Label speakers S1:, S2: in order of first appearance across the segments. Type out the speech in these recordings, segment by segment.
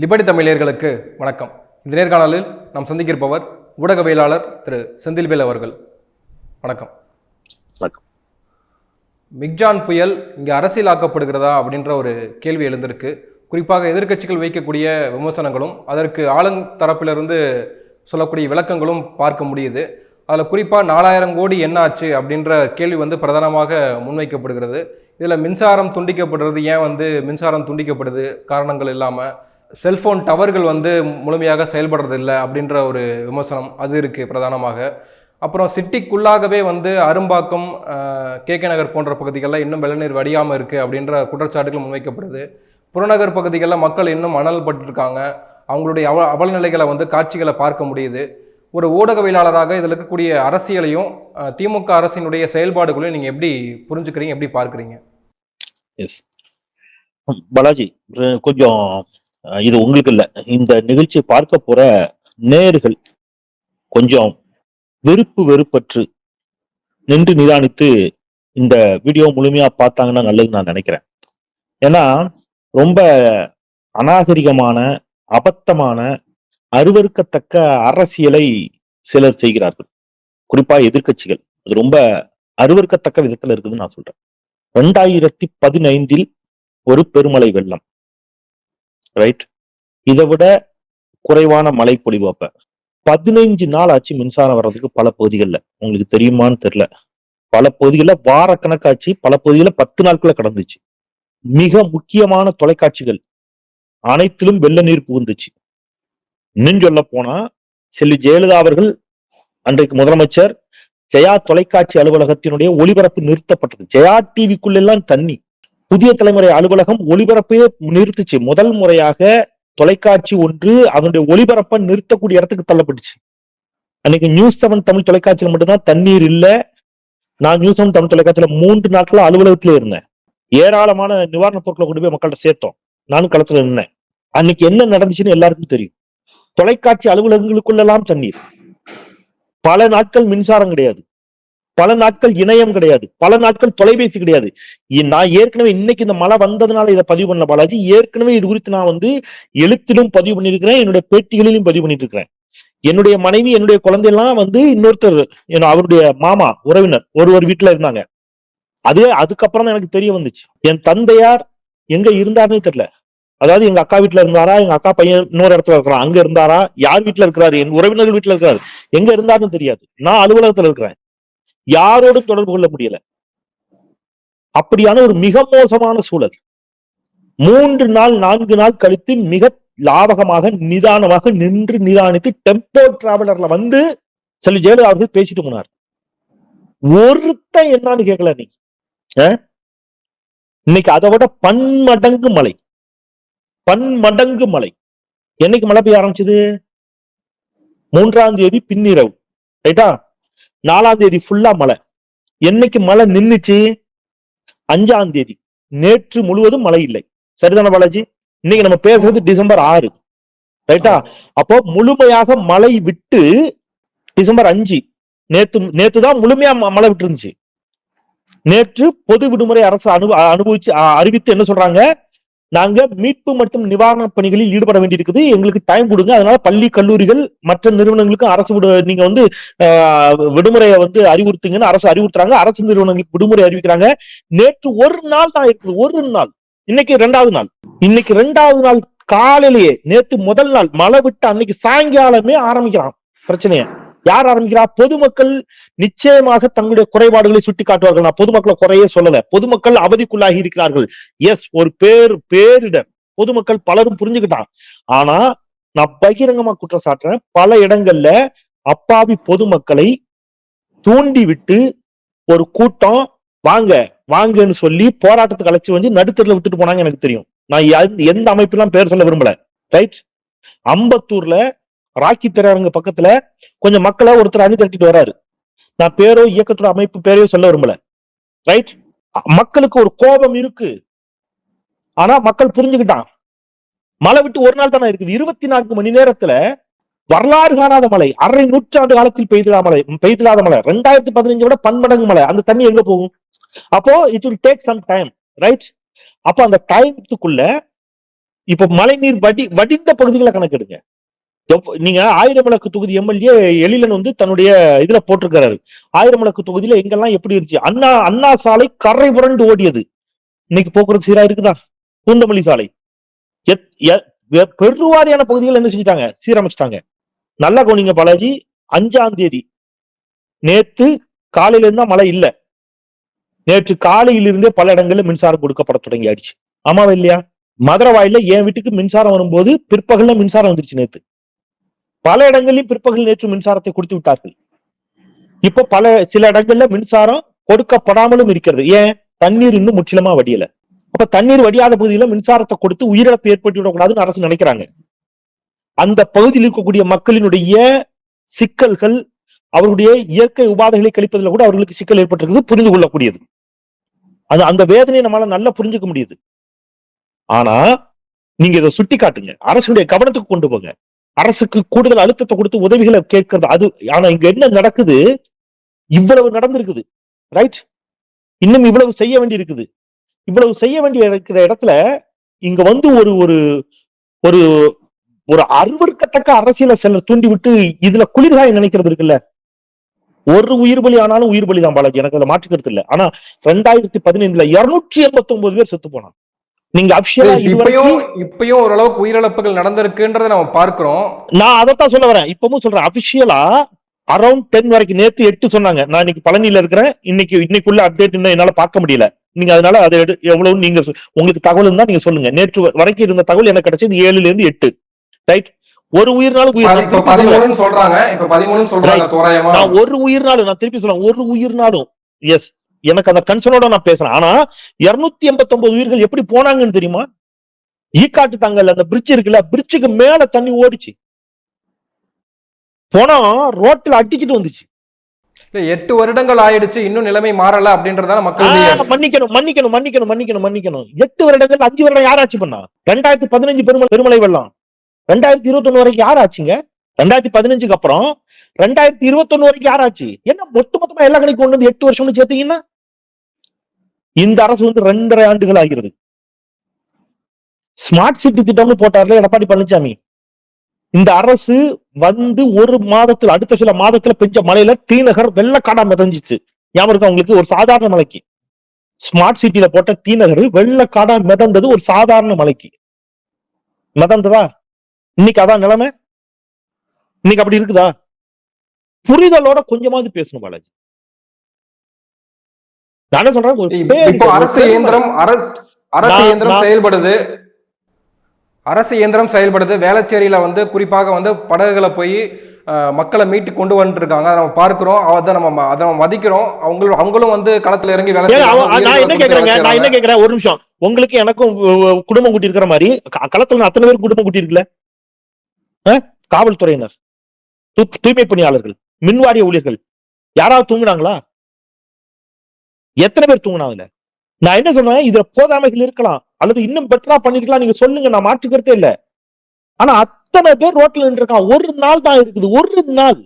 S1: Liberty தமிழர்களுக்கு வணக்கம். இந்த நேர்காணலில் நாம் சந்திக்கிருப்பவர் ஊடகவியலாளர் திரு செந்தில்வேல் அவர்கள். வணக்கம்.
S2: வணக்கம்.
S1: மிக்ஜான் புயல் இங்கே அரசியலாக்கப்படுகிறதா அப்படின்ற ஒரு கேள்வி எழுந்திருக்கு. குறிப்பாக எதிர்க்கட்சிகள் வைக்கக்கூடிய விமர்சனங்களும் அதற்கு ஆளுந்தரப்பிலிருந்து சொல்லக்கூடிய விளக்கங்களும் பார்க்க முடியுது. அதில் குறிப்பாக நாலாயிரம் கோடி என்ன ஆச்சு அப்படின்ற கேள்வி வந்து பிரதானமாக முன்வைக்கப்படுகிறது. இதில் மின்சாரம் துண்டிக்கப்படுறது ஏன் வந்து மின்சாரம் துண்டிக்கப்படுது? காரணங்கள் இல்லாமல் செல்ஃபோன் டவர்கள் வந்து முழுமையாக செயல்படுறதில்லை அப்படின்ற ஒரு விமர்சனம் அது இருக்குது பிரதானமாக. அப்புறம் சிட்டிக்குள்ளாகவே வந்து அரும்பாக்கம் கே கே நகர் போன்ற பகுதிகளில் இன்னும் வெள்ளநீர் வடியாமல் இருக்குது அப்படின்ற குற்றச்சாட்டுகள் முன்வைக்கப்படுது. புறநகர் பகுதிகளில் மக்கள் இன்னும் அனல் பட்டிருக்காங்க அவங்களுடைய அவ அவலநிலைகளை வந்து காட்சிகளை பார்க்க முடியுது. ஒரு ஊடகவியலாளராக இதில் இருக்கக்கூடிய அரசியலையும் திமுக அரசினுடைய செயல்பாடுகளையும் நீங்கள் எப்படி புரிஞ்சுக்கிறீங்க எப்படி பார்க்குறீங்க?
S2: எஸ் பாலாஜி கொஞ்சம் இது உங்களுக்கு இல்ல இந்த நிகழ்ச்சியை பார்க்க போற நேர்கள் கொஞ்சம் வெறுப்பு வெறுப்பற்று நின்று நிதானித்து இந்த வீடியோ முழுமையா பார்த்தாங்கன்னா நல்லதுன்னு நான் நினைக்கிறேன். ஏன்னா ரொம்ப அநாகரிகமான அபத்தமான அருவறுக்கத்தக்க அரசியலை சிலர் செய்கிறார்கள். குறிப்பா எதிர்க்கட்சிகள். அது ரொம்ப அருவறுக்கத்தக்க விதத்துல இருக்குதுன்னு நான் சொல்றேன். ரெண்டாயிரத்தி பதினைந்தில் ஒரு பெருமலை வெள்ளம். ரைட் இதை விட குறைவான மழை பொழிவு அப்ப. பதினைஞ்சு நாள் ஆச்சு மின்சாரம் வர்றதுக்கு பல பகுதிகளில். உங்களுக்கு தெரியுமான்னு தெரியல. பல பகுதிகளில் வார கணக்காச்சு பல பகுதிகளில் பத்து நாட்கள கடந்துச்சு. மிக முக்கியமான தொலைக்காட்சிகள் அனைத்திலும் வெள்ள நீர் புகுந்துச்சு. இன்னும் சொல்ல போனா செல்வி ஜெயலலிதா அவர்கள் அன்றைக்கு முதலமைச்சர் ஜெயா தொலைக்காட்சி அலுவலகத்தினுடைய ஒளிபரப்பு நிறுத்தப்பட்டது. ஜெயா டிவிக்குள்ளெல்லாம் தண்ணி. புதிய தலைமுறை அலுவலகம் ஒளிபரப்பையே நிறுத்துச்சு. முதல் முறையாக தொலைக்காட்சி ஒன்று அதனுடைய ஒளிபரப்பை நிறுத்தக்கூடிய இடத்துக்கு தள்ளப்பட்டுச்சு. அன்னைக்கு நியூஸ் செவன் தமிழ் தொலைக்காட்சியில் மட்டும்தான் தண்ணீர் இல்லை. நான் நியூஸ் செவன் தமிழ் தொலைக்காட்சியில மூன்று நாட்களா அலுவலகத்திலே இருந்தேன். ஏராளமான நிவாரணப் பொருட்களை கொண்டு போய் மக்கள்கிட்ட சேர்த்தோம். நானும் களத்துல நின்னேன். அன்னைக்கு என்ன நடந்துச்சுன்னு எல்லாருக்கும் தெரியும். தொலைக்காட்சி அலுவலகங்களுக்குள்ளெல்லாம் தண்ணீர். பல நாட்கள் மின்சாரம் கிடையாது. பல நாட்கள் இணையம் கிடையாது. பல நாட்கள் தொலைபேசி கிடையாது. நான் ஏற்கனவே இன்னைக்கு இந்த மழை வந்ததுனால இதை பதிவு பண்ணல பாலாஜி. ஏற்கனவே இது குறித்து நான் வந்து எழுத்திலும் பதிவு பண்ணியிருக்கிறேன். என்னுடைய பேட்டிகளிலும் பதிவு பண்ணிட்டு இருக்கிறேன் என்னுடைய மனைவி என்னுடைய குழந்தையெல்லாம் வந்து இன்னொருத்தர் என்ன- அவருடைய மாமா உறவினர் ஒரு ஒரு வீட்டுல இருந்தாங்க. அது அதுக்கப்புறம் தான் எனக்கு தெரிய வந்துச்சு. என் தந்தையார் எங்க இருந்தாருன்னு தெரியல. அதாவது எங்க அக்கா வீட்டுல இருந்தாரா எங்க அக்கா பையன் இன்னொரு இடத்துல இருக்கிறான் அங்க இருந்தாரா யார் வீட்டுல இருக்கிறாரு என் உறவினர்கள் வீட்டுல இருக்கிறாரு எங்க இருந்தாருன்னு தெரியாது. நான் அலுவலகத்துல இருக்கிறேன். யாரோடும் தொடர்பு கொள்ள முடியல. அப்படியான ஒரு மிக மோசமான சூழல். மூன்று நாள் நான்கு நாள் கழித்து மிக லாபகமாக நிதானமாக நின்று நிதானித்து டெம்போ டிராவலர்ல வந்து செல்வி ஜெயலலிதா அவர்கள் பேசிட்டு போனார். ஒருத்த என்னன்னு கேட்கல நீ. அஹ்? இன்னைக்கு அதை விட பன்மடங்கு மழை. பன்மடங்கு மழை. என்னைக்கு மழை பெய்ய ஆரம்பிச்சது? மூன்றாம் தேதி பின்னிரவு. ரைட்டா? நாலாம் தேதி ஃபுல்லா மழை. என்னைக்கு மழை நின்னுச்சு? அஞ்சாம் தேதி. நேற்று முழுவதும் மழை இல்லை. சரிதானே பாலாஜி? இன்னைக்கு நம்ம பேசுறது டிசம்பர் ஆறு. ரைட்டா? அப்போ முழுமையாக மழை விட்டு டிசம்பர் அஞ்சு. நேத்து நேத்து தான் முழுமையா மழை விட்டு இருந்துச்சு நேற்று பொது விடுமுறை அரசு அனு அனுபவிச்சு அறிவித்து என்ன சொல்றாங்க? நாங்க மீட்பு மற்றும் நிவாரண பணிகளில் ஈடுபட வேண்டியிருக்குது. எங்களுக்கு டைம் கொடுங்க. அதனால பள்ளி கல்லூரிகள் மற்ற நிறுவனங்களுக்கும் அரசு விடு நீங்க வந்து ஆஹ், விடுமுறையை வந்து அறிவுறுத்துங்கன்னு அரசு அறிவுறுத்துறாங்க. அரசு நிறுவனங்களுக்கு விடுமுறை அறிவிக்கிறாங்க. நேற்று ஒரு நாள் தான் இருக்குது. ஒரு நாள். இன்னைக்கு ரெண்டாவது நாள். இன்னைக்கு ரெண்டாவது நாள் காலையிலேயே நேற்று முதல் நாள். மழை விட்டு அன்னைக்கு சாயங்காலமே ஆரம்பிக்கிறான். பிரச்சனைய. யார் ஆரம்பிக்கிறா? பொதுமக்கள் நிச்சயமாக தங்களுடைய குறைபாடுகளை சுட்டி காட்டுவார்கள் நான் பொதுமக்களை குறையே சொல்லல. பொதுமக்கள் அவதிக்குள்ளாகி இருக்கிறார்கள். எஸ் ஒரு பேர் பேரிடர் பொதுமக்கள் பலரும் புரிஞ்சுக்கிட்டான் ஆனா நான் பகிரங்கமா குற்றம் சாட்டுறேன். பல இடங்கள்ல அப்பாவி பொதுமக்களை தூண்டி விட்டு ஒரு கூட்டம் வாங்க வாங்கன்னு சொல்லி போராட்டத்துக்கு அழைச்சு வந்து நடுத்தரில் விட்டுட்டு போனாங்க எனக்கு தெரியும். நான் எந்த- எந்த அமைப்பெல்லாம் பேர் சொல்ல விரும்பல. ரைட் அம்பத்தூர்ல ராக்கி திரையரங்கு பக்கத்துல கொஞ்சம் மக்களை ஒருத்தர் அணி திரட்டிட்டு வராரு நான் பேரோ இயக்கத்தோட அமைப்பு பேரையோ சொல்ல விரும்பல. ரைட் மக்களுக்கு ஒரு கோபம் இருக்கு. ஆனா மக்கள் புரிஞ்சுக்கிட்டான். மழை விட்டு ஒரு நாள் தானே இருக்குது. இருபத்தி நான்கு மணி நேரத்துல வரலாறு காணாத மழை அரை நூற்றாண்டு காலத்தில் பெய்திடாத மழை பெய்திடாத மழை ரெண்டாயிரத்தி பதினஞ்சு விட பன்மடங்கு மழை. அந்த தண்ணி எங்க போகும்? அப்போ it will take some time right அப்போ அந்த டைமுக்குள்ள இப்ப மழைநீர் வடி வடிந்த பகுதிகளை கணக்கெடுங்க. நீங்க ஆயிரம் விளக்கு தொகுதி எம்எல்ஏ எழிலன் வந்து தன்னுடைய இதுல போட்டிருக்கிறாரு. ஆயிரம் விளக்கு தொகுதியில எங்கெல்லாம் எப்படி இருந்துச்சு? அண்ணா அண்ணா சாலை கரை புரண்டு ஓடியது. இன்னைக்கு போக்குவரத்து சீரா இருக்குதா? பூந்தமல்லி சாலை. எத்- எ- வெ- பெருவாரியான பகுதிகள் என்ன செஞ்சிட்டாங்க? சீரமைச்சிட்டாங்க. நல்லா கவனிங்க பாலாஜி அஞ்சாம் தேதி. நேத்து காலையில இருந்தா மழை இல்ல. நேற்று காலையிலிருந்தே பல இடங்களில் மின்சாரம் கொடுக்கப்பட தொடங்கி ஆயிடுச்சு ஆமாவா இல்லையா? மதுரவாயில என் வீட்டுக்கு மின்சாரம் வரும்போது பிற்பகல்ல மின்சாரம் வந்துருச்சு நேத்து. பல இடங்களிலும் பிற்பகல் நேற்று மின்சாரத்தை கொடுத்து விட்டார்கள். இப்ப பல சில இடங்கள்ல மின்சாரம் கொடுக்கப்படாமலும் இருக்கிறது. ஏன்? தண்ணீர் இன்னும் முற்றிலுமா வடியல. அப்ப தண்ணீர் வடியாத பகுதியில மின்சாரத்தை கொடுத்து உயிரிழப்பு ஏற்பட்டு விடக்கூடாதுன்னு அரசு நினைக்கிறாங்க. அந்த பகுதியில் இருக்கக்கூடிய மக்களினுடைய சிக்கல்கள் அவருடைய இயற்கை உபாதைகளை கழிப்பதில் கூட அவர்களுக்கு சிக்கல் ஏற்பட்டிருக்கிறது புரிந்து கொள்ளக்கூடியது. அது அந்த வேதனையை நம்மளால நல்லா புரிஞ்சுக்க முடியுது. ஆனா நீங்க இதை சுட்டி காட்டுங்க அரசுடைய கவனத்துக்கு கொண்டு போங்க. அரசுக்கு கூடுதல் அழுத்தத்தை கொடுத்து உதவிகளை கேட்கறது. அது ஆனா இங்க என்ன நடக்குது? இவ்வளவு நடந்திருக்குது. ரைட் இன்னும் இவ்வளவு செய்ய வேண்டி இருக்குது இவ்வளவு செய்ய வேண்டிய இருக்கிற இடத்துல இங்க வந்து ஒரு ஒரு ஒரு ஒரு அருவருக்கத்தக்க அரசியலை சிலர் தூண்டி விட்டு இதுல குளிர்காய நினைக்கிறது இருக்குல்ல. ஒரு உயிர் பலி ஆனாலும் உயிர் பலி தான் பாலாஜி. எனக்கு அதை மாற்றுக்கிறது இல்ல. ஆனா ரெண்டாயிரத்தி பதினைந்துல இருநூற்றி எண்பத்தி ஒன்பது பேர் செத்து போனான் நீங்க அபிஷியலா
S1: இப்பயும் இப்பயும் ஓரளவுக்கு உயிரிழப்புகள் நடந்திருக்குன்றதை நம்ம பார்க்கிறோம்.
S2: நான் அதைத்தான் சொல்ல வரேன். இப்பவும் சொல்றேன். அபிஷியலா அரௌண்ட் டென் வரைக்கும் நேத்து எட்டு சொன்னாங்க. நான் இன்னைக்கு பழனியில இருக்கிறேன். இன்னைக்கு இன்னைக்குள்ள அப்டேட் இன்னும் என்னால பார்க்க முடியல. நீங்க அதனால அதை எவ்வளவு நீங்க உங்களுக்கு தகவல் இருந்தா நீங்க சொல்லுங்க. நேற்று வரைக்கும் இருந்த தகவல் எனக்கு கிடைச்சது ஏழுல இருந்து எட்டு. ரைட் ஒரு உயிர்னாலும் உயிர்
S1: சொல்றாங்க.
S2: நான் ஒரு உயிர்னாலும் நான் திருப்பி சொல்றேன். ஒரு உயிர்னாலும் எஸ் எனக்கு அந்த கன்சர்னோட நான் பேசுறேன். ஆனா இருநூத்தி எண்பத்தி ஒன்பது உயிர்கள் எப்படி போனாங்கன்னு தெரியுமா? ஈக்காட்டு தாங்கல் அந்த பிரிட்ஜ் இருக்குல்ல பிரிட்ஜுக்கு மேல தண்ணி ஓடிச்சு. போனா ரோட்ல அடிச்சிட்டு வந்துச்சு.
S1: எட்டு வருடங்கள் ஆயிடுச்சு இன்னும் நிலைமை மாறல அப்படின்றதான மக்களுடைய
S2: ஆ, மன்னிக்கணும் மன்னிக்கணும் மன்னிக்கணும் மன்னிக்கணும் மன்னிக்கணும். எட்டு வருடங்கள் அஞ்சு வருடம் யார் ஆட்சி பண்ணா? ரெண்டாயிரத்தி பதினஞ்சு பெருமலை பெருமலை வெள்ளம். ரெண்டாயிரத்தி இருபத்தொன்னு வரைக்கும் யார் ஆச்சுங்க ரெண்டாயிரத்தி பதினஞ்சுக்கு அப்புறம் ரெண்டாயிரத்தி இருபத்தொன்னு வரைக்கும் யார் ஆச்சு என்ன மொத்த மொத்தமா எல்லா கணக்கு கொண்டு வந்து எட்டு வருஷம்னு சேர்த்தீங்கன்னா? இந்த அரசு வந்து ரெண்டரை ஆண்டுகள் ஆகிறது. ஸ்மார்ட் சிட்டி திட்டம்னு போட்டார்ல எடப்பாடி பழனிசாமி இந்த அரசு வந்து ஒரு மாதத்துல அடுத்த சில மாதத்துல பெஞ்ச மழையில தீநகர் வெள்ளக்காடா மிதஞ்சிச்சு. ஞாபகம் இருக்கா உங்களுக்கு? ஒரு சாதாரண மலைக்கு. ஸ்மார்ட் சிட்டியில போட்ட தீநகர் வெள்ளக்காடா மிதந்தது ஒரு சாதாரண மலைக்கு. மிதந்ததா? இன்னைக்கு அதான் நிலைமை? இன்னைக்கு அப்படி இருக்குதா? புரிதலோட கொஞ்சமாவது பேசணும் பாலாஜி. நான் சொல்றேன்?
S1: அரசு இயந்திரம் அரசு அரசு இயந்திரம் செயல்படுது. அரசு இயந்திரம் செயல்படுது. வேளச்சேரியில வந்து குறிப்பாக வந்து படகுகளை போய் மக்களை மீட்டு கொண்டு வந்துட்டு இருக்காங்க அதை நம்ம பார்க்கிறோம். அதை நம்ம அதை நம்ம மதிக்கிறோம். அவங்களும் அவங்களும் வந்து களத்துல இறங்கி வேலை
S2: நான் என்ன கேக்குறேங்க? நான் என்ன. கேக்குறேன்? ஒரு நிமிஷம். உங்களுக்கு எனக்கும் குடும்பம் கூட்டி இருக்கிற மாதிரி களத்துல அத்தனை பேர் குடும்பம் கூட்டி இருக்குல்ல? காவல்துறையினர் தூய்மை பணியாளர்கள் மின்வாரிய ஊழியர்கள் யாராவது தூங்குனாங்களா? எத்தனை பேர் தூங்குனாங்க நான் என்ன சொன்னேன் இதுல போதாமைகள் இருக்கலாம். அல்லது இன்னும் பெட்டரா பண்ணிருக்கலாம். நீங்க சொல்லுங்க நான் மாற்றுக்கிறதே இல்ல. ஆனா அத்தனை பேர் ரோட்ல நின்றுருக்கான் ஒரு நாள் தான் இருக்குது. ஒரு நாள்.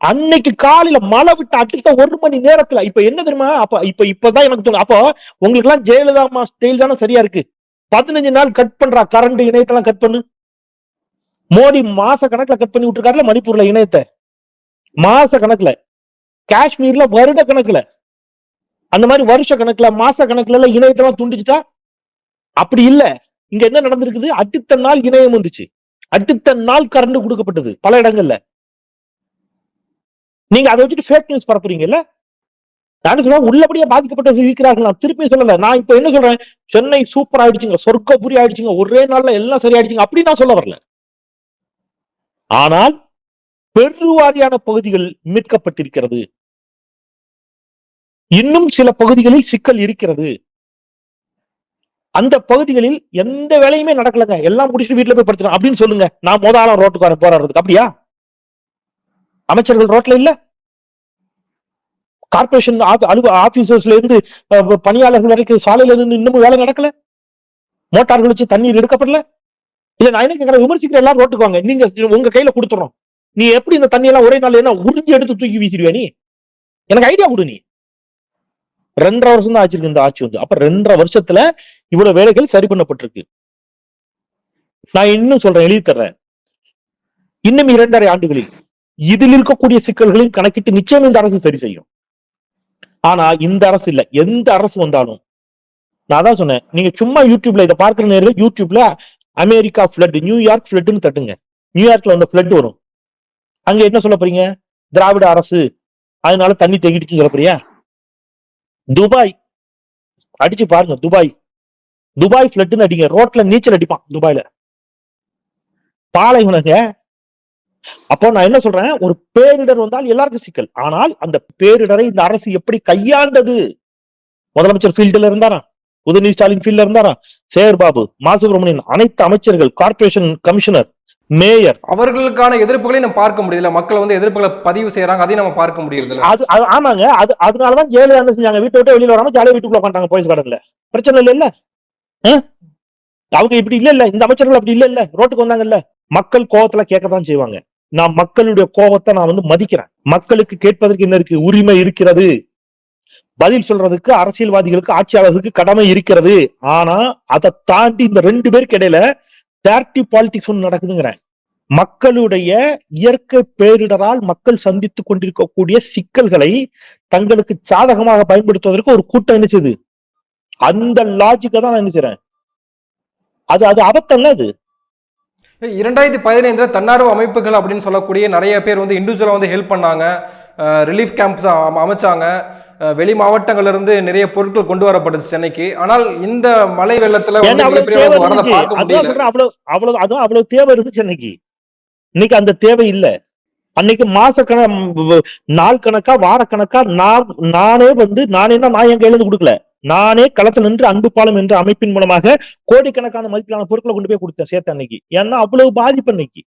S2: அன்னைக்கு காலையில மழை விட்டு அடுத்த ஒரு மணி நேரத்துல இப்ப என்ன தெரியுமா? அப்ப இப்ப இப்பதான் எனக்கு தோணும் அப்போ உங்களுக்கு எல்லாம் ஜெயலலிதா ஸ்டைல் தானே சரியா இருக்கு. பதினஞ்சு நாள் கட் பண்றா. கரண்ட் இணையத்தெல்லாம் கட் பண்ணு. மோடி மாச கணக்குல கட் பண்ணி விட்டுருக்காருல மணிப்பூர்ல இணையத்தை. மாச கணக்குல காஷ்மீர்ல வருட கணக்குல அந்த மாதிரி வருஷ கணக்குல மாச கணக்குல எல்லாம் இணையத்தெல்லாம் துண்டிச்சுட்டா? அப்படி இல்ல. இங்க என்ன நடந்திருக்குது? அடுத்த நாள் இணையம் வந்துச்சு. அடுத்த நாள் கரண்ட் கொடுக்கப்பட்டது பல இடங்கள்ல. நீங்க அதை வச்சுட்டு ஃபேக் நியூஸ் பரப்புறீங்கல்ல? நான் சொல்ல உள்ளபடியே பாதிக்கப்பட்டவர்கள் இருக்கிறார்கள். நான் திருப்பி சொல்லல. நான் இப்ப என்ன சொல்றேன்? சென்னை சூப்பர் ஆயிடுச்சுங்க சொர்க்கபுரி ஆயிடுச்சுங்க ஒரே நாள்ல எல்லாம் சரியாயிடுச்சுங்க. அப்படி நான் சொல்ல வரல. ஆனால் பெருவாரியான பகுதிகள் மீட்கப்பட்டிருக்கிறது. இன்னும் சில பகுதிகளில் சிக்கல் இருக்கிறது. அந்த பகுதிகளில் எந்த வேலையுமே நடக்கலங்க. எல்லாம் முடிச்சுட்டு வீட்டுல போய் படுத்துறேன். அப்படின்னு சொல்லுங்க. நான் முத ஆளா ரோட்டுக்கு வர போராடுறதுக்கு. அப்படியா? அமைச்சர்கள் ரோட்ல இல்ல? கார்பரேஷன் அலுவ ஆபீசர்ஸ்ல இருந்து பணியாளர்கள் வரைக்கும் சாலையில இருந்து இன்னமும் வேலை நடக்கல? மோட்டார்கள் வச்சு தண்ணீர் எடுக்கப்படல? இல்ல நான் என்ன கேட்கறேன் விமர்சிக்கிற எல்லாரும் ரோட்டுக்கு வாங்க. நீங்க உங்க கையில கொடுத்துறோம். நீ எப்படி இந்த தண்ணி எல்லாம் ஒரே நாள் என்ன உறிஞ்சி எடுத்து தூக்கி வீசிடுவே நீ? எனக்கு ஐடியா கொடு நீ. ரெண்டரை வருஷம் தான் ஆச்சிருக்கு இந்த ஆட்சி வந்து. அப்ப ரெண்டரை வருஷத்துல இவ்வளவு வேலைகள் சரி பண்ணப்பட்டிருக்கு. நான் இன்னும் சொல்றேன் எழுதி தர்றேன். இன்னும் இரண்டரை ஆண்டுகளில் இதில் இருக்கக்கூடிய சிக்கல்களையும் கணக்கிட்டு நிச்சயம் இந்த அரசு சரி செய்யும். ஆனா இந்த அரசு இல்ல. எந்த அரசு வந்தாலும் நான் தான் சொன்னேன் நீங்க சும்மா யூடியூப்ல இதை பார்க்கிற நேரில் யூடியூப்ல அமெரிக்கா ஃபிளட் நியூயார்க் ஃபிளட்னு தட்டுங்க. நியூயார்க்ல வந்த ஃபிளட் வரும். அங்க என்ன சொல்ல போறீங்க? திராவிட அரசு அதனால தண்ணி தேங்கிடுச்சுன்னு சொல்ல போறியா? துபாய். அடிச்சு பாருங்க துபாய். துபாய் ஃபிளட்னு அடிங்க. ரோட்ல நீச்சல் அடிப்பான் துபாயில. பாலைவனங்க அப்போ நான் என்ன சொல்றேன்? ஒரு பேரிடர் வந்தால் எல்லாருக்கும் சிக்கல். ஆனால் அந்த பேரிடரை இந்த அரசு எப்படி கையாண்டது? முதலமைச்சர் ஃபீல்டுல இருந்தாரா? உதயநிதி ஸ்டாலின் ஃபீல்ட்ல இருந்தாரா? சேகர் பாபு மா சுப்பிரமணியன் அனைத்து அமைச்சர்கள் கார்ப்பரேஷன் கமிஷனர் மேயர்.
S1: அவர்களுக்கான எதிர்ப்புகளை நம்ம பார்க்க முடியல. மக்கள் வந்து எதிர்ப்புகளை பதிவு செய்யறாங்க அதையும் நம்ம பார்க்க முடியறதில்ல.
S2: அது அது- ஆமாங்க. அது அதனாலதான் ஜெயலலிதா என்ன செஞ்சாங்க. வீட்டை விட்டு வெளியில வராம ஜாலியா வீட்டுக்குள்ள உட்காந்துட்டாங்க போயஸ் கார்டன்ல பிரச்சனை இல்ல இல்ல. அவங்க இப்படி இல்ல இல்ல. இந்த அமைச்சர்கள் அப்படி இல்ல இல்ல. ரோட்டுக்கு வந்தாங்கல்ல. மக்கள் கோவத்துல கேட்கத்தான் செய்வாங்க. நான் மக்களுடைய கோபத்தை நான் வந்து மதிக்கிறேன். மக்களுக்கு கேட்பதற்கு என்ன இருக்கு? உரிமை இருக்கிறது. பதில் சொல்றதுக்கு அரசியல்வாதிகளுக்கு ஆட்சியாளர்களுக்கு கடமை இருக்கிறது. ஆனா அதை தாண்டி இந்த ரெண்டு பேருக்கு இடையில டேர்ட்டி பாலிடிக்ஸ் ஒன்று நடக்குதுங்கிறேன். மக்களுடைய இயற்கை பேரிடரால் மக்கள் சந்தித்துக் கொண்டிருக்கக்கூடிய சிக்கல்களை தங்களுக்கு சாதகமாக பயன்படுத்துவதற்கு ஒரு கூட்டம் என்ன செய்யுது அந்த லாஜிக்கை தான் நான் என்ன செய்றேன். அது அது அபத்தம்ல அது?
S1: இரண்டாயிரத்தி பதினைந்துல தன்னார்வ அமைப்புகள் அப்படின்னு சொல்லக்கூடிய நிறைய பேர் வந்து இண்டிவிஜுவலா வந்து ஹெல்ப் பண்ணாங்க. ரிலீஃப் கேம்ப்ஸ் அமைச்சாங்க. வெளி மாவட்டங்கள்ல இருந்து நிறைய பொருட்கள் கொண்டு வரப்பட்டுச்சு சென்னைக்கு. ஆனால் இந்த மழை வெள்ளத்துல
S2: அவ்வளவு அவ்வளவு அதுவும் அவ்வளவு தேவை இருந்துச்சு அன்னைக்கு இன்னைக்கு அந்த தேவை இல்ல. அன்னைக்கு மாச கண நாள் கணக்கா வார கணக்கா நான் நானே வந்து நானே தான் நான் கையில இருந்து கொடுக்கல. நானே களத்துல நின்று அன்பு பாலம் என்ற அமைப்பின் மூலமாக கோடிக்கணக்கான மதிப்பிலான பொருட்களை கொண்டு போய் கொடுத்தேன் சேர்த்து அன்னைக்கு. ஏன்னா அவ்வளவு பாதிப்பு அன்னைக்கு.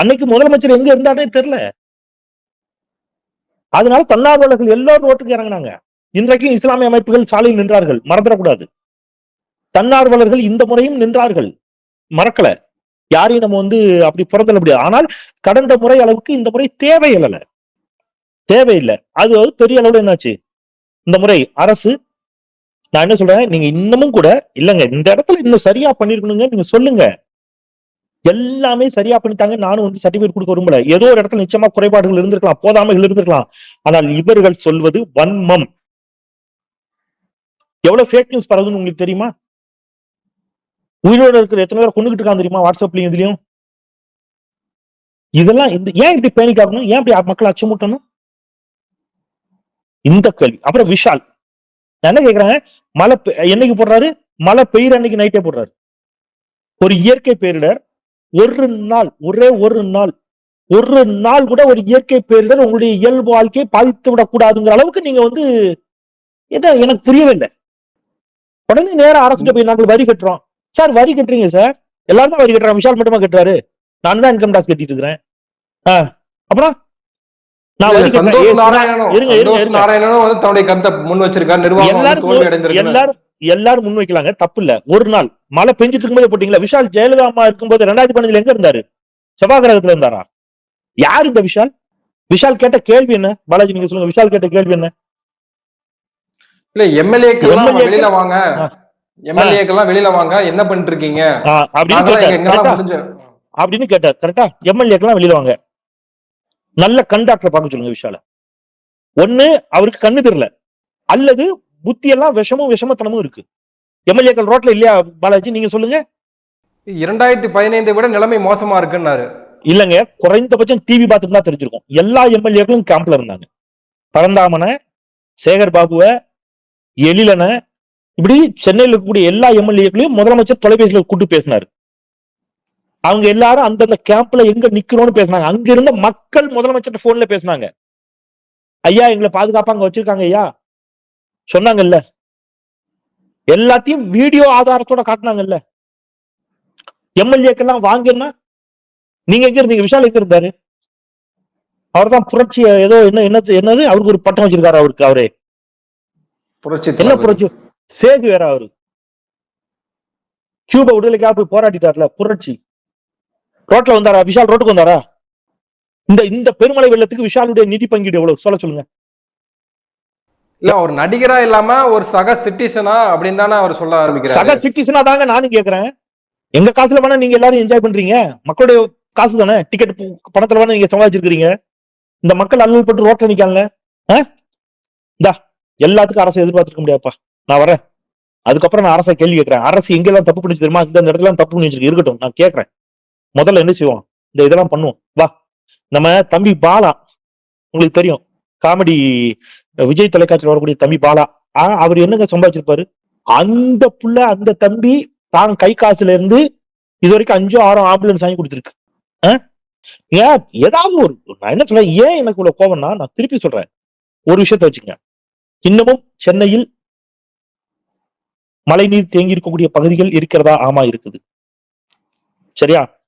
S2: அன்னைக்கு முதலமைச்சர் எங்க இருந்தாரே தெரியல. அதனால தன்னார்வலர்கள் எல்லாரும் ரோட்டுக்கு இறங்குனாங்க. இன்றைக்கும் இஸ்லாமிய அமைப்புகள் சாலையில் நின்றார்கள். மறந்துடக்கூடாது. தன்னார்வலர்கள் இந்த முறையும் நின்றார்கள். மறக்கல. யாரையும் நம்ம வந்து அப்படி புறத்தல முடியாது. ஆனால் கடந்த முறை அளவுக்கு இந்த முறை தேவையில்லை தேவையில்லை அது வந்து பெரிய அளவுல என்னாச்சு? இந்த முறை அரசு நான் என்ன சொல்றேன்? நீங்க இன்னமும் கூட இல்லைங்க இந்த இடத்துல இன்னும் சரியா பண்ணிருக்கணுங்க. நீங்க சொல்லுங்க. எல்லாமே சரியா பண்ணிட்டாங்க. நானும் வந்து சர்டிபிகேட் கொடுக்க விரும்பல. ஏதோ ஒரு இடத்துல நிச்சயமா குறைபாடுகள் இருந்திருக்கலாம் போதாமைகள் இருந்திருக்கலாம். ஆனால் இவர்கள் சொல்வது வன்மம். எவ்வளவு ஃபேக் நியூஸ் பரவுதுன்னு உங்களுக்கு தெரியுமா? உயிரோட இருக்கிற எத்தனை பேர் கொண்டுகிட்டு இருக்கான் தெரியுமா? வாட்ஸ்அப்லயும் இதுலயும். இதெல்லாம் இந்த ஏன் இப்படி பேனிக் ஆகணும்? ஏன் இப்படி மக்கள் அச்சமூட்டணும்? இந்த கேள்வி. அப்புறம் விஷால். நான் என்ன கேக்குறாங்க? மழை பெ- என்னைக்கு போடுறாரு? மழை பெய்யுற அன்னைக்கு நைட்டே போடுறாரு. ஒரு இயற்கை பேரிடர் ஒரு நாள் ஒரே ஒரு நாள். ஒரு நாள் கூட ஒரு இயற்கை பேரிடர் உங்களுடைய இயல்பு வாழ்க்கையை பாதித்து விடக்கூடாதுங்கிற அளவுக்கு நீங்க வந்து என்ன எனக்கு புரியவே இல்லை உடனே நேரா அரசுகிட்ட போய் நாங்கள் வரி கட்டுறோம். சார் வரி கட்டுறீங்க சார். எல்லாரும் தான் வரி கட்டுறாங்க. விஷால் மட்டுமா கட்டுறாரு? நான் தான் இன்கம் டாக்ஸ் கட்டிட்டு இருக்கிறேன். அப்புறம்?
S1: தன்னுடைய கருத்தை முன்
S2: எல்லாரும் எல்லாரும் எல்லாரும் முன் வைக்கலாங்க தப்பு இல்ல ஒரு நாள் மழை பெஞ்சிட்டு இருக்கும்போது போட்டீங்களா? விஷால் ஜெயலலிதா அம்மா இருக்கும்போது ரெண்டாயிரத்தி பதினஞ்சுல எங்க இருந்தாரு? செவ்வாகிரகத்துல இருந்தாரா? யார் இந்த விஷால்? விஷால் கேட்ட கேள்வி என்ன? பாலாஜி நீங்க சொல்லுங்க. விஷால் கேட்ட கேள்வி என்ன?
S1: இல்ல
S2: க்கள்
S1: வெளியில வாங்க. எல்லாம் வெளியில வாங்க. என்ன பண்ணிட்டு இருக்கீங்க
S2: அப்படின்னு அப்படின்னு கேட்டார். கரெக்டா. எம்எல்ஏக்கெல்லாம் வெளியில வாங்க. நல்ல கண்டாக்டர் பார்க்க சொல்லுங்க விஷால. ஒண்ணு அவருக்கு கண்ணு தெரியல. அல்லது புத்தி எல்லாம் விஷமும் விஷமத்தனமும் இருக்கு. எம்எல்ஏக்கள் ரோட்ல இல்லையா பாலாஜி? நீங்க சொல்லுங்க.
S1: இரண்டாயிரத்தி பதினைந்தை விட நிலைமை மோசமா இருக்குன்னாரு.
S2: இல்லங்க குறைந்தபட்சம் டிவி பார்த்துட்டு தான் தெரிஞ்சிருக்கும். எல்லா எம்எல்ஏக்களும் கேம்ப்ல இருந்தாங்க. பரந்தாமனை சேகர் பாபுவை எழிலனை இப்படி சென்னையில் இருக்கக்கூடிய எல்லா எம்எல்ஏக்களையும் முதலமைச்சர் தொலைபேசியில கூட்டு பேசினாரு. அவங்க எல்லாரும் அந்தந்த கேம்ப்ல எங்க நிக்கிறோம்னு பேசினாங்க. அங்க இருந்த மக்கள் முதலமைச்சர் போன்ல பேசினாங்க. ஐயா எங்களை பாதுகாப்பா அங்க வச்சிருக்காங்க ஐயா. சொன்னாங்கல்ல? எல்லாத்தையும் வீடியோ ஆதாரத்தோட காட்டினாங்கல்ல? எம்எல்ஏக்கெல்லாம் வாங்கன்னா நீங்க எங்க இருந்தீங்க? விஷால் எங்க இருந்தாரு? அவர்தான் புரட்சி ஏதோ என்ன என்னது என்னது? அவருக்கு ஒரு பட்டம் வச்சிருக்காரு அவருக்கு அவரே.
S1: புரட்சி
S2: என்ன. புரட்சி? சேது வேற அவரு. கியூபா விடுதலைக்காக போய் போராடிட்டார்ல புரட்சி. ரோட்ல வந்தாரா? விஷால் ரோட்டுக்கு வந்தாரா? இந்த இந்த பெருமழை வெள்ளத்துக்கு விஷாலுடைய நிதி பங்கீடு எவ்வளவு? சொல்ல சொல்லுங்க.
S1: இல்ல ஒரு நடிகரா இல்லாம ஒரு சக சிட்டிசனா அப்படின்னு தானே அவர் சொல்ல
S2: சக சிட்டிசனா தாங்க நானும் கேக்குறேன். எங்க காசுல வேணா நீங்க எல்லாரும் என்ஜாய் பண்றீங்க. மக்களுடைய காசு தானே? டிக்கெட் பணத்துல வேணா நீங்க சமாளிச்சிருக்கீங்க இந்த மக்கள் அல்லல் பட்டு ரோட்ல நிக்காங்க. இந்தா எல்லாத்துக்கும் அரசு எதிர்பார்த்துருக்க முடியாதுப்பா. நான் வரேன் அதுக்கப்புறம் நான் அரசை கேள்வி கேட்கறேன் அரசு எங்கெல்லாம் தப்பு பண்ணிச்சு தெரியுமா? இந்த இடத்துல தப்பு பண்ணி வச்சிருக்கு இருக்கட்டும். நான் கேட்கறேன் முதல்ல என்ன செய்வோம்? இந்த இதெல்லாம் பண்ணுவோம். வா. நம்ம தம்பி பாலா உங்களுக்கு தெரியும். காமெடி விஜய் தொலைக்காட்சியில் வரக்கூடிய தம்பி பாலா. ஆ, அவர் என்னங்க சம்பாதிச்சிருப்பாரு? அந்த புள்ள அந்த தம்பி தான் கை காசுல இருந்து இது வரைக்கும் அஞ்சோ ஆறோ ஆம்புலன்ஸ் வாங்கி கொடுத்துருக்கு. ஆ? ஏன்? ஏதாவது ஒரு நான் என்ன சொல்றேன்? ஏன் எனக்கு இவ்வளவு கோவம்னா நான் திருப்பி சொல்றேன். ஒரு விஷயத்த வச்சுங்க இன்னமும் சென்னையில் மழைநீர் தேங்கி இருக்கக்கூடிய பகுதிகள் இருக்கிறதா? ஆமா இருக்குது. சரியா?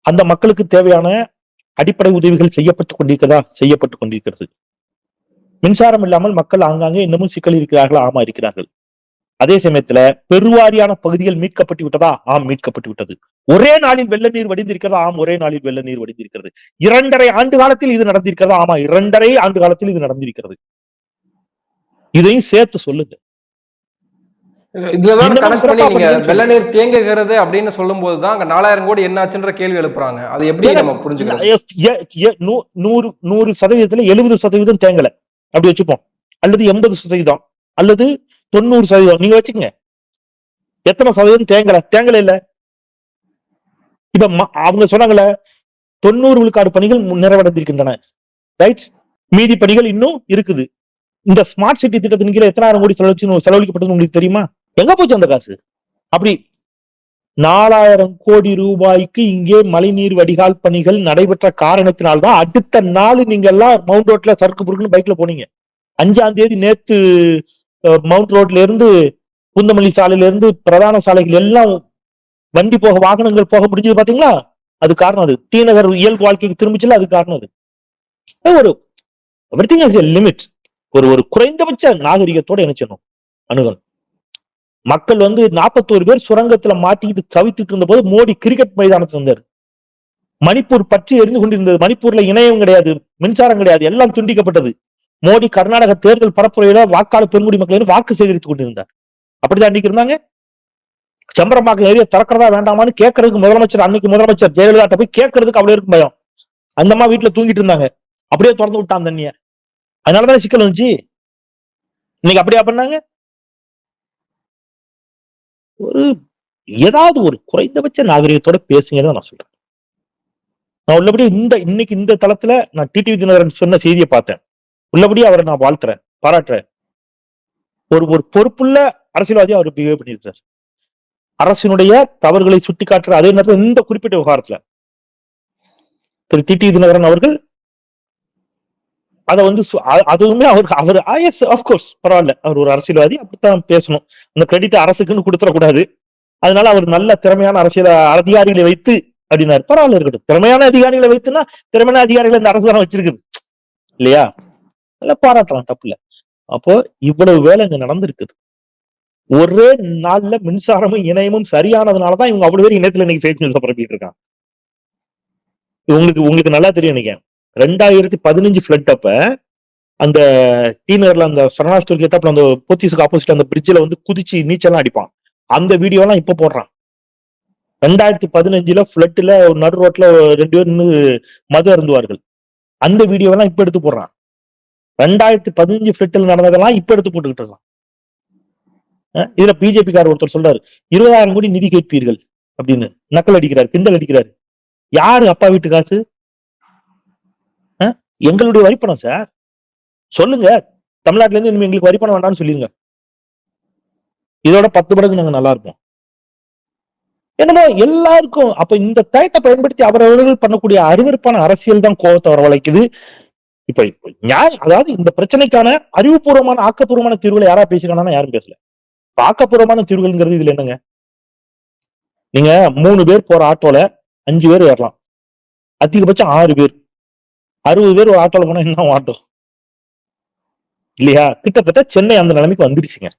S2: அந்த மக்களுக்கு தேவையான அடிப்படை உதவிகள் செய்யப்பட்டு கொண்டிருக்கிறதா செய்யப்பட்டு கொண்டிருக்கிறது. மின்சாரம் இல்லாமல் மக்கள் ஆங்காங்கே இன்னமும் சிக்கல் இருக்கிறார்களா? ஆமா இருக்கிறார்கள். அதே சமயத்துல பெருவாரியான பகுதிகள் மீட்கப்பட்டு விட்டதா? ஆம் மீட்கப்பட்டு விட்டது. ஒரே நாளில் வெள்ள நீர் வடிந்திருக்கிறதா? ஆம் ஒரே நாளில் வெள்ள நீர் வடிந்திருக்கிறது. இரண்டரை ஆண்டு காலத்தில் இது நடந்திருக்கிறதா? ஆமா இரண்டரை ஆண்டு காலத்தில் இது நடந்திருக்கிறது. இதையும் சேர்த்து சொல்லுங்க.
S1: வெள்ள நீர் தேங்குகிறது அப்படின்னு சொல்லும் போதுதான் அங்க நாலாயிரம் கோடி என்னாச்சுன்ற கேள்வி எழுப்புறாங்க. அது எப்படி நம்ம
S2: நூ- நூறு நூறு சதவீதத்துல எழுபது சதவீதம் தேங்கல. அப்படி வச்சுப்போம். அல்லது எண்பது சதவீதம். அல்லது தொண்ணூறு சதவீதம். நீங்க வச்சுக்கங்க. எத்தனை சதவீதம்? தேங்கலை. தேங்கலை இல்ல. இப்ப அவங்க சொன்னாங்கல்ல தொண்ணூறு விழுக்காடு பணிகள் நிறைவடைந்திருக்கின்றன. ரைட் மீதி பணிகள் இன்னும் இருக்குது. இந்த ஸ்மார்ட் சிட்டி திட்டத்தின் கீழே எத்தனாயிரம் கோடி செலவழிச்சு செலவழிக்கப்பட்டது உங்களுக்கு தெரியுமா? எங்க போச்சு அந்த காசு? அப்படி நாலாயிரம் கோடி ரூபாய்க்கு இங்கே மழைநீர் வடிகால் பணிகள் நடைபெற்ற காரணத்தினால்தான் அடுத்த நாள் நீங்க எல்லாம் மவுண்ட் ரோட்ல சறுக்கு புறுக்குன்னு பைக்ல போனீங்க. அஞ்சாம் தேதி நேத்து மவுண்ட் ரோட்ல இருந்து குந்தமல்லி சாலையில இருந்து பிரதான சாலைகள் எல்லாம் வண்டி போக வாகனங்கள் போக முடிஞ்சது பாத்தீங்களா? அது காரணம் அது. தீநகர் இயல்பு வாழ்க்கைக்கு திரும்பிச்சுல அது காரணம் அது. ஒரு எவ்ரி திங் லிமிட் ஒரு ஒரு குறைந்தபட்ச நாகரிகத்தோட என்ன செய்யணும் அணுகணும். மக்கள் வந்து நாற்பத்தோரு பேர் சுரங்கத்துல மாட்டிக்கிட்டு தவித்துட்டு இருந்த போது மோடி கிரிக்கெட் மைதானத்துல வந்தார் மணிப்பூர் பற்றி எரிந்து கொண்டிருந்தது. மணிப்பூர்ல இணையம் கிடையாது மின்சாரம் கிடையாது எல்லாம் துண்டிக்கப்பட்டது. மோடி கர்நாடக தேர்தல் பரப்புரையில வாக்காளர் பெருங்குடி மக்களிடம் வாக்கு சேகரித்துக் கொண்டிருந்தார். அப்படிதான் அன்னைக்கு இருந்தாங்க. செம்பரம்பாக்கம் ஏரியா திறக்கிறதா வேண்டாமான்னு கேட்கறதுக்கு முதலமைச்சர் அன்னைக்கு முதலமைச்சர் ஜெயலலிதா போய் கேட்கறதுக்கு அவ்வளவு இருக்கும் பயம். அந்தம்மா வீட்டுல தூங்கிட்டு இருந்தாங்க. அப்படியே திறந்து விட்டான் தண்ணிய அதனாலதான் சிக்கல் வந்துச்சு? இன்னைக்கு அப்படியா பண்ணாங்க? ஒரு ஏதாவது ஒரு குறைந்தபட்ச நாகரிகத்தோட பேசுங்கன்னு நான் சொல்றேன். நான் உள்ளபடி இந்த இன்னைக்கு இந்த தளத்துல நான் டிடிவி தினகரன் சொன்ன செய்தியை பார்த்தேன். உள்ளபடி அவரை நான் வாழ்த்துறேன் பாராட்டுறேன். ஒரு ஒரு பொறுப்புள்ள அரசியல்வாதியா அவர் பிஹேவ் பண்ணியிருக்கிறார். அரசினுடைய தவறுகளை சுட்டிக்காட்டுற அதே நேரத்தில் இந்த குறிப்பிட்ட விவகாரத்துல திரு டிடி தினகரன் அவர்கள் அதை வந்து சு- அதுவுமே அவருக்கு அவர் எஸ் அஃப்கோர்ஸ் பரவாயில்ல. அவர் ஒரு அரசியல்வாதி அப்படித்தான் பேசணும். அந்த கிரெடிட் அரசுக்குன்னு கொடுத்துடக்கூடாது. அதனால அவர் நல்ல திறமையான அரசியல் அதிகாரிகளை வைத்து அப்படின்னாரு. பரவாயில்ல இருக்கட்டும். திறமையான அதிகாரிகளை வைத்துனா திறமையான அதிகாரிகளை இந்த அரசு தான் வச்சிருக்குது. இல்லையா? நல்லா பாராட்டலாம் தப்பு இல்லை. அப்போ இவ்வளவு வேலை இங்க நடந்திருக்குது. ஒரே நாள்ல மின்சாரமும் இணையமும் சரியானதுனாலதான் இவங்க அவ்வளவு பேர் இணையத்துல இன்னைக்கு ஃபேக் நியூஸ் பரப்பிட்டு இருக்காங்க. உங்களுக்கு உங்களுக்கு நல்லா தெரியும் நினைக்கிறேன். ரெண்டாயிரத்தி பதினஞ்சு ஃபிளட் அப்ப அந்த டீனர்ல அந்த சரணாஸ்டோருக்கு ஏத்தாப்புல அந்த போத்தீஸுக்கு ஆப்போசிட் அந்த பிரிட்ஜ்ல வந்து குதிச்சு நீச்சல்லாம் அடிப்பான். அந்த வீடியோ எல்லாம் இப்ப போடுறான். ரெண்டாயிரத்தி பதினஞ்சுல ஃபிளட்ல ஒரு நடு ரோட்ல ரெண்டு பேர் நின்று மது அருந்துவார்கள். அந்த வீடியோ எல்லாம் இப்ப எடுத்து போடுறான். ரெண்டாயிரத்தி பதினஞ்சு ஃபிளட்டில் நடந்ததெல்லாம் இப்ப எடுத்து போட்டுக்கிட்டு இருக்கான். இதுல பிஜேபி கார் ஒருத்தர் சொல்றாரு இருபதாயிரம் கோடி நிதி கேட்பீர்கள் அப்படின்னு. நக்கல் அடிக்கிறார் கிண்டல் அடிக்கிறாரு. யாரு அப்பா வீட்டு காசு? எங்களுடைய வரிப்பணம் சார் சொல்லுங்க. தமிழ்நாட்டுல இருந்து இனிமே எங்களுக்கு வரிப்பணம் வேண்டாம்னு சொல்லிருங்க. இதோட பத்து மடங்கு நாங்க நல்லா இருப்போம் என்னமோ எல்லாருக்கும் அப்ப இந்த தயத்தை பயன்படுத்தி அவரவர்கள் பண்ணக்கூடிய அருவருப்பான அரசியல் தான் கோபத்தை வரவழைக்குது. இப்ப இப்ப நியாய அதாவது இந்த பிரச்சனைக்கான அறிவுபூர்வமான ஆக்கப்பூர்வமான தீர்வுகளை யாரா பேசிருக்காங்கன்னா யாரும் பேசல. ஆக்கப்பூர்வமான தீர்வுகள்ங்கிறது இதுல என்னங்க? நீங்க மூணு பேர் போற ஆட்டோல அஞ்சு பேர் ஏறலாம். அதிகபட்சம் ஆறு பேர். அறுபது பேர் ஒரு ஆட்டோல போனா என்ன ஆட்டோ இல்லையா? கிட்டத்தட்ட சென்னை அந்த நிலைமைக்கு வந்துருச்சுங்க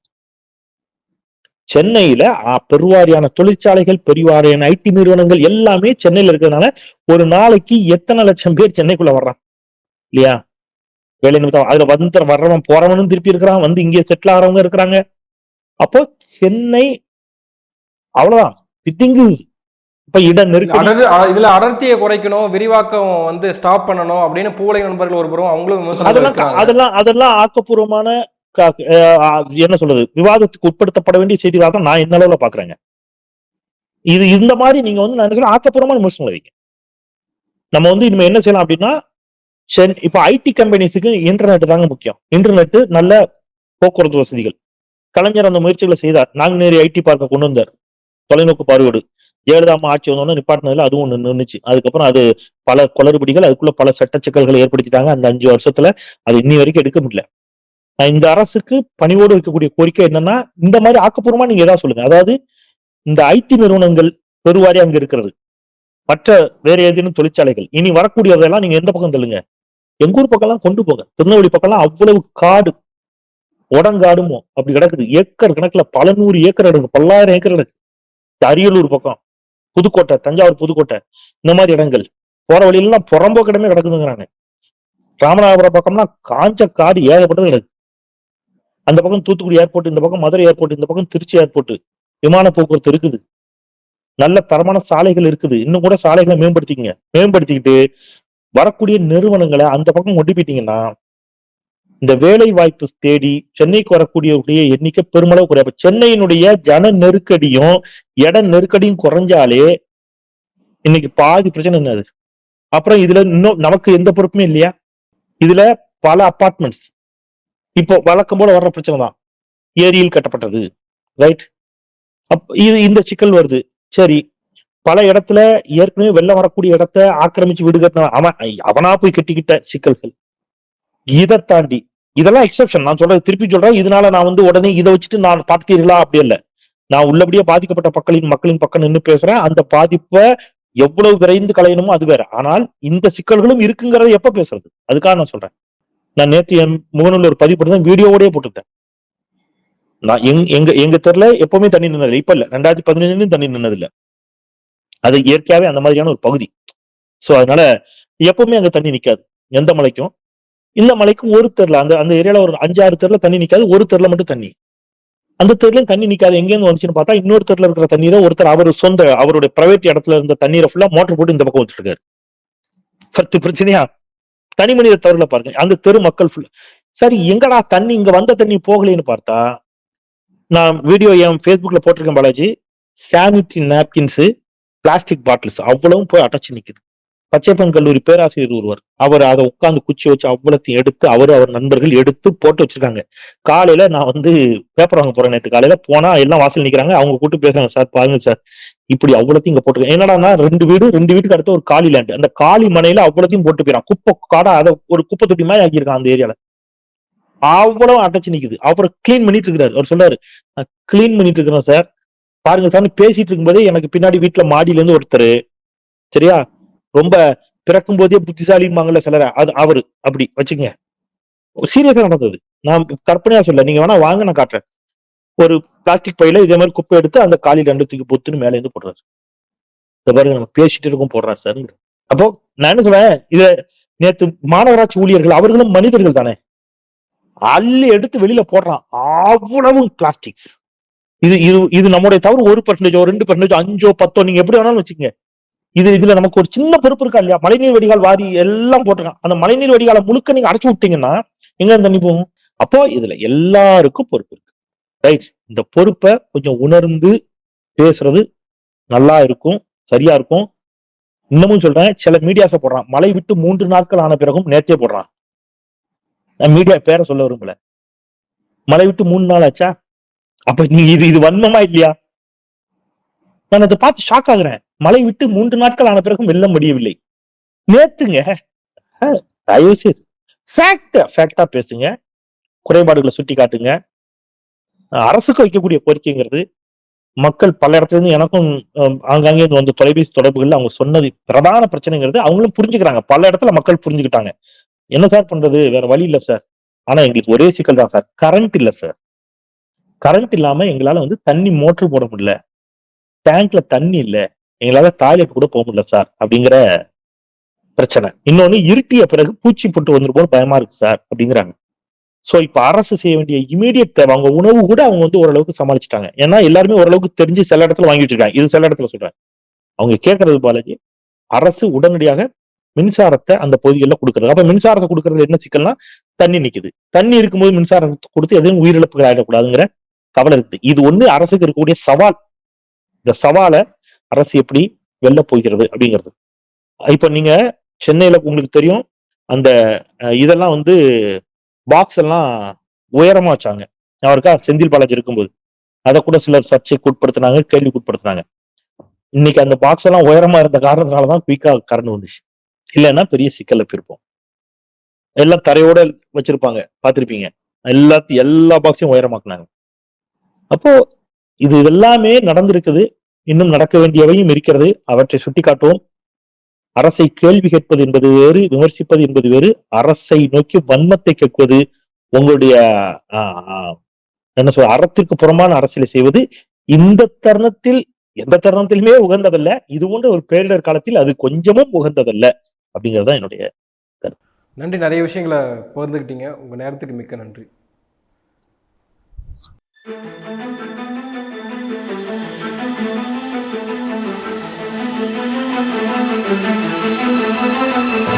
S2: சென்னையில பெருவாரியான தொழிற்சாலைகள் பெருவாரியான ஐடி நிறுவனங்கள் எல்லாமே சென்னையில இருக்கிறதுனால ஒரு நாளைக்கு எத்தனை லட்சம் பேர் சென்னைக்குள்ள வர்றான்? இல்லையா? வேலை நிமித்தம் அதுல வந்து வர்றவன் போறவனும் திருப்பி இருக்கிறான் வந்து இங்கே செட்டில் ஆகிறவங்க இருக்கிறாங்க. அப்போ சென்னை அவ்வளவுதான். திங்கு இப்ப இட நெருக்கடி.
S1: இதுல அடர்த்தியை குறைக்கணும் விரிவாக்கம் வந்து ஸ்டாப் பண்ணணும் அப்படின்னு பூலை நண்பர்கள் ஒரு புறம் அவங்களும் விமர்சனம்
S2: அதெல்லாம். அதெல்லாம் அதெல்லாம் ஆக்கப்பூர்வமான என்ன சொல்றது? விவாதத்துக்கு உட்படுத்தப்பட வேண்டிய செய்திகளாக தான் நான் என்ன அளவுல பாக்குறேங்க. இது இந்த மாதிரி நீங்க வந்து நான் என்ன ஆக்கப்பூர்வமான விமர்சனம் வைங்க. நம்ம வந்து இனிமே என்ன செய்யலாம் அப்படின்னா சென் இப்ப ஐடி கம்பெனிஸுக்கு இன்டர்நெட் தாங்க முக்கியம். இன்டர்நெட் நல்ல போக்குவரத்து வசதிகள். கலைஞர் அந்த முயற்சிகளை செய்தார். நாங்குநேரி ஐடி பார்க்க கொண்டு வந்தார். தொலைநோக்கு பார்வையோடு. ஜெயலலிதா ஆட்சி வந்தோடனே நிப்பாட்டினதுல அதுவும் ஒன்று நின்றுச்சு அதுக்கப்புறம் அது பல குளறுபடிகள் அதுக்குள்ள பல சட்ட சிக்கல்களை ஏற்படுத்திட்டாங்க. அந்த அஞ்சு வருஷத்துல அது இன்னி வரைக்கும் எடுக்க முடியல. நான் இந்த அரசுக்கு பணிவோடு வைக்கக்கூடிய கோரிக்கை என்னன்னா இந்த மாதிரி ஆக்கப்பூர்வமா நீங்க ஏதாவது சொல்லுங்க. அதாவது இந்த ஐடி நிறுவனங்கள் பெருவாரி அங்க இருக்கிறது. மற்ற வேற ஏதேனும் தொழிற்சாலைகள் இனி வரக்கூடியதெல்லாம் நீங்க எந்த பக்கம் தள்ளுங்க? எங்க ஊர் பக்கம்லாம் கொண்டு போங்க. திருநெல்வேலி பக்கம்லாம் அவ்வளவு காடு. உடங்காடுமோ அப்படி கிடக்குது. ஏக்கர் கணக்குல பல நூறு ஏக்கர் கிடக்கு பல்லாயிரம் ஏக்கர் கிடக்கு. இந்த அரியலூர் பக்கம். புதுக்கோட்டை தஞ்சாவூர் புதுக்கோட்டை இந்த மாதிரி இடங்கள். போற வழியெல்லாம் புறம்போக்கிடமே கிடக்குதுங்கிறாங்க. ராமநாதபுரம் பக்கம்னா காஞ்ச காடு ஏகப்பட்டது கிடக்கு. அந்த பக்கம் தூத்துக்குடி ஏர்போர்ட் இந்த பக்கம் மதுரை ஏர்போர்ட் இந்த பக்கம் திருச்சி ஏர்போர்ட் விமான போக்குவரத்து இருக்குது. நல்ல தரமான சாலைகள் இருக்குது. இன்னும் கூட சாலைகளை மேம்படுத்திக்கங்க. மேம்படுத்திக்கிட்டு வரக்கூடிய நிறுவனங்களை அந்த பக்கம் கொண்டு போயிட்டீங்கன்னா இந்த வேலை வாய்ப்பு தேடி சென்னைக்கு வரக்கூடியவர்களுடைய எண்ணிக்கை பெருமளவு குறையும். சென்னையினுடைய ஜன நெருக்கடியும் இட நெருக்கடியும் குறைஞ்சாலே இன்னைக்கு பாதி பிரச்சனை என்னது அப்புறம் இதுல இன்னும் நமக்கு எந்த பொறுப்புமே இல்லையா? இதுல பல அபார்ட்மெண்ட்ஸ் இப்போ வழக்கம் போல வர்ற பிரச்சனை தான். ஏரியில் கட்டப்பட்டது. ரைட் அப் இது இந்த சிக்கல் வருது. சரி பல இடத்துல ஏற்கனவே வெள்ளம் வரக்கூடிய இடத்த ஆக்கிரமிச்சு வீடு கட்டின அவன் அவனா போய் கட்டிக்கிட்ட சிக்கல்கள். இதை தாண்டி இதெல்லாம் எக்ஸப்ஷன் நான் சொல்றது திருப்பி சொல்றேன். இதனால நான் வந்து உடனே இதை வச்சுட்டு நான் பார்த்தீர்களா அப்படி இல்லை நான் உள்ளபடியே பாதிக்கப்பட்ட மக்களின் மக்களின் பக்கம் நின்று பேசுறேன். அந்த பாதிப்பை எவ்வளவு விரைந்து களையணுமோ அது வேற. ஆனால் இந்த சிக்கல்களும் இருக்குங்கிறத எப்ப பேசுறது? அதுக்காக நான் சொல்றேன். நான் நேற்று என் முகநூல் ஒரு பதிவு போட்டு வீடியோவோடய போட்டுட்டேன் நான் எங் எங்க எங்க தெருல எப்பவுமே தண்ணி நின்னது இப்ப இல்ல. ரெண்டாயிரத்தி பதினஞ்சுலயும் தண்ணி நின்னது அது இயற்கையாவே அந்த மாதிரியான ஒரு பகுதி. சோ அதனால எப்பவுமே அங்க தண்ணி நிக்காது. எந்த மலைக்கும். இந்த மலைக்கும் ஒரு தெருல அந்த அந்த ஏரியால ஒரு அஞ்சாறு தெருல தண்ணி நிக்காது ஒரு தெருல மட்டும் தண்ணி. அந்த தெருலையும் தண்ணி நிக்காது. எங்க இருந்து வந்துச்சுன்னு பார்த்தா இன்னொரு தெருல இருக்கிற தண்ணீரை ஒருத்தர் அவர் சொந்த அவருடைய பிரைவேட் இடத்துல இருந்த தண்ணீரை ஃபுல்லா மோட்டர் போட்டு இந்த பக்கம் வச்சிருக்காரு. பத்து பிரச்சனையா? தனி மனித தெருல பாருங்க. அந்த தெரு மக்கள் ஃபுல் சரி எங்கடா தண்ணி இங்க வந்த தண்ணி போகலைன்னு பார்த்தா நான் வீடியோ என் ஃபேஸ்புக்ல போட்டிருக்கேன் Balaji. Sanitary napkins plastic bottles அவ்வளவும் போய் அடைச்சு நிக்குது. பச்சைப்பன் கல்லூரி பேராசிரியர் ஒருவர். அவர் அதை உட்காந்து குச்சி வச்சு அவ்வளத்தையும் எடுத்து அவர் அவர் நண்பர்கள் எடுத்து போட்டு வச்சிருக்காங்க. காலையில நான் வந்து பேப்பர் வாங்க போறேன் நேற்று காலையில போனா எல்லாம் வாசல் நிக்கிறாங்க. அவங்க கூட்டு பேசுறாங்க சார் பாருங்க சார். இப்படி அவ்வளத்தையும் இங்க போட்டுருக்கேன் என்னடான்னா ரெண்டு வீடு ரெண்டு வீட்டுக்கு அடுத்து ஒரு காலி லேண்ட் அந்த காலி மனையில அவ்வளத்தையும் போட்டு போயிறான். குப்பை காடா அதை ஒரு குப்பை தொட்டி மாதிரி ஆக்கியிருக்கான் அந்த ஏரியால. அவ்வளவு அடைச்சு நிக்குது. அவர் கிளீன் பண்ணிட்டு இருக்கிறாரு. அவர் சொல்றாரு கிளீன் பண்ணிட்டு இருக்கிறேன் சார். பாருங்க சார். பேசிட்டு இருக்கும்போதே எனக்கு பின்னாடி வீட்டுல மாடியில இருந்து ஒருத்தர். சரியா? ரொம்ப பிறக்கும் போதே புத்திசாலிம்பாங்கல்ல சிலர. அது அவரு. அப்படி. வச்சுங்க சீரியஸா நடந்தது. நான் கற்பனையா சொல்ல நீங்க வேணா வாங்க நான் காட்டுறேன். ஒரு பிளாஸ்டிக் பையில இதே மாதிரி குப்பை எடுத்து அந்த காலில் ரெண்டு தூக்கி பொத்துன்னு மேலே இருந்து போடுறாரு. இந்த பாருங்க நம்ம பேசிட்டு இருக்கோம் போடுறாரு சார் அப்போ நான் என்ன சொல்றேன் இத நேத்து மாநகராட்சி ஊழியர்கள் அவர்களும் மனிதர்கள் தானே. அள்ளி எடுத்து வெளியில போடுறான். அவ்வளவு பிளாஸ்டிக்ஸ் இது இது இது நம்முடைய தவறு. ஒரு பர்சன்டேஜோ ரெண்டு பர்சன்டேஜோ அஞ்சோ பத்தோ நீங்க எப்படி வேணாலும் வச்சுக்கங்க. இது இதுல நமக்கு ஒரு சின்ன பொறுப்பு இருக்கா இல்லையா? மழைநீர் வடிகால் வாரி எல்லாம் போட்டிருக்கான். அந்த மழைநீர் வடிகாலை முழுக்க நீங்க அடைச்சு விட்டீங்கன்னா எங்க தண்ணி போகும்? அப்போ இதுல எல்லாருக்கும் பொறுப்பு இருக்கு. ரைட் இந்த பொறுப்பை கொஞ்சம் உணர்ந்து பேசுறது நல்லா இருக்கும் சரியா இருக்கும். இன்னமும் சொல்றேன் சில மீடியாஸை போடுறான். மழை விட்டு மூன்று நாட்கள் ஆன பிறகும் நேர்த்தே போடுறான். நான் மீடியா பேரை சொல்ல விரும்பல. மழை விட்டு மூணு நாள் ஆச்சா? அப்ப நீ இது இது வன்மமா இல்லையா? நான் அதை பார்த்து ஷாக் ஆகுறேன். மழை விட்டு மூன்று நாட்கள் ஆன பிறகும் வெள்ளம் முடியவில்லை. நேத்துங்க தயவு செய்து ஃபேக்ட் ஃபேக்டா பேசுங்க. குறைபாடுகளை சுட்டி காட்டுங்க. அரசுக்கு வைக்கக்கூடிய கோரிக்கைங்கிறது மக்கள் பல இடத்துல இருந்து எனக்கும் ஆங்காங்கே வந்து தொலைபேசி தொடர்புகள் அவங்க சொன்னது பிரதான பிரச்சனைங்கிறது அவங்களும் புரிஞ்சுக்கிறாங்க. பல இடத்துல மக்கள் புரிஞ்சுக்கிட்டாங்க. என்ன சார் பண்றது? வேற வழி இல்ல சார். ஆனா எங்களுக்கு ஒரே சிக்கல் தான் சார். கரண்ட் இல்ல சார். கரண்ட் இல்லாம எங்களால வந்து தண்ணி மோட்டர் போட முடியல. டேங்க்ல தண்ணி இல்ல. எங்களால டாய்லெட் கூட போக முடியல சார் அப்படிங்கிற பிரச்சனை. இன்னொன்னு இருட்டிய பிறகு பூச்சி போட்டு வந்துருப்போம் பயமா இருக்கு சார் அப்படிங்கிறாங்க. சோ இப்ப அரசு செய்ய வேண்டிய இமீடியட் தேவை. அவங்க உணவு கூட அவங்க வந்து ஓரளவுக்கு சமாளிச்சிட்டாங்க. ஏன்னா எல்லாருமே ஓரளவுக்கு தெரிஞ்சு சில இடத்துல வாங்கி வச்சிருக்காங்க இது சில இடத்துல சொல்றேன். அவங்க கேட்கறது பாலாஜி அரசு உடனடியாக மின்சாரத்தை அந்த பகுதிகளில் கொடுக்கறது. அப்ப மின்சாரத்தை கொடுக்கறதுல என்ன சிக்கல்னா தண்ணி நிக்குது. தண்ணி இருக்கும்போது மின்சாரம் கொடுத்து எதுவும் உயிரிழப்புகள் ஆயிடக்கூடாதுங்கிற கவலை இருக்குது. இது ஒண்ணு அரசுக்கு இருக்கக்கூடிய சவால். இந்த சவாலை அரசு எப்படி வெல்ல போகிறது அப்படிங்கிறது. இப்ப நீங்க சென்னையில உங்களுக்கு தெரியும் அந்த இதெல்லாம் வந்து பாக்ஸ் எல்லாம் உயரமா வச்சாங்க. அவருக்கா செந்தில் பாலாஜி இருக்கும்போது. அதை கூட சிலர் சர்ச்சைக்கு உட்படுத்தினாங்க கேள்விக்கு உட்படுத்தினாங்க இன்னைக்கு அந்த பாக்ஸ் எல்லாம் உயரமா இருந்த காரணத்தினாலதான் குயிக்கா கரண்ட் வந்துச்சு. இல்லைன்னா பெரிய சிக்கல்ல போயிருப்போம் எல்லாம் தரையோட வச்சிருப்பாங்க பார்த்திருப்பீங்க. எல்லாத்தையும் எல்லா பாக்ஸையும் உயரமாக்குனாங்க. அப்போ இது எல்லாமே நடந்திருக்குது. இன்னும் நடக்க வேண்டியவையும் இருக்கிறது. அவற்றை சுட்டிக்காட்டுவோம். அரசை கேள்வி கேட்பது என்பது வேறு விமர்சிப்பது என்பது வேறு. அரசை நோக்கி வன்மத்தை கேட்பது உங்களுடைய ஆஹ், என்ன சொல்ற அறத்திற்கு புறமான அரசியலை செய்வது இந்த தருணத்தில் எந்த தருணத்திலுமே உகந்ததல்ல. இது போன்ற ஒரு பேரிடர் காலத்தில் அது கொஞ்சமும் உகந்ததல்ல அப்படிங்கிறது தான் என்னுடைய
S1: நன்றி. நிறைய விஷயங்களை பகிர்ந்துக்கிட்டீங்க. உங்கள் நேரத்துக்கு மிக்க நன்றி.
S3: Thank you.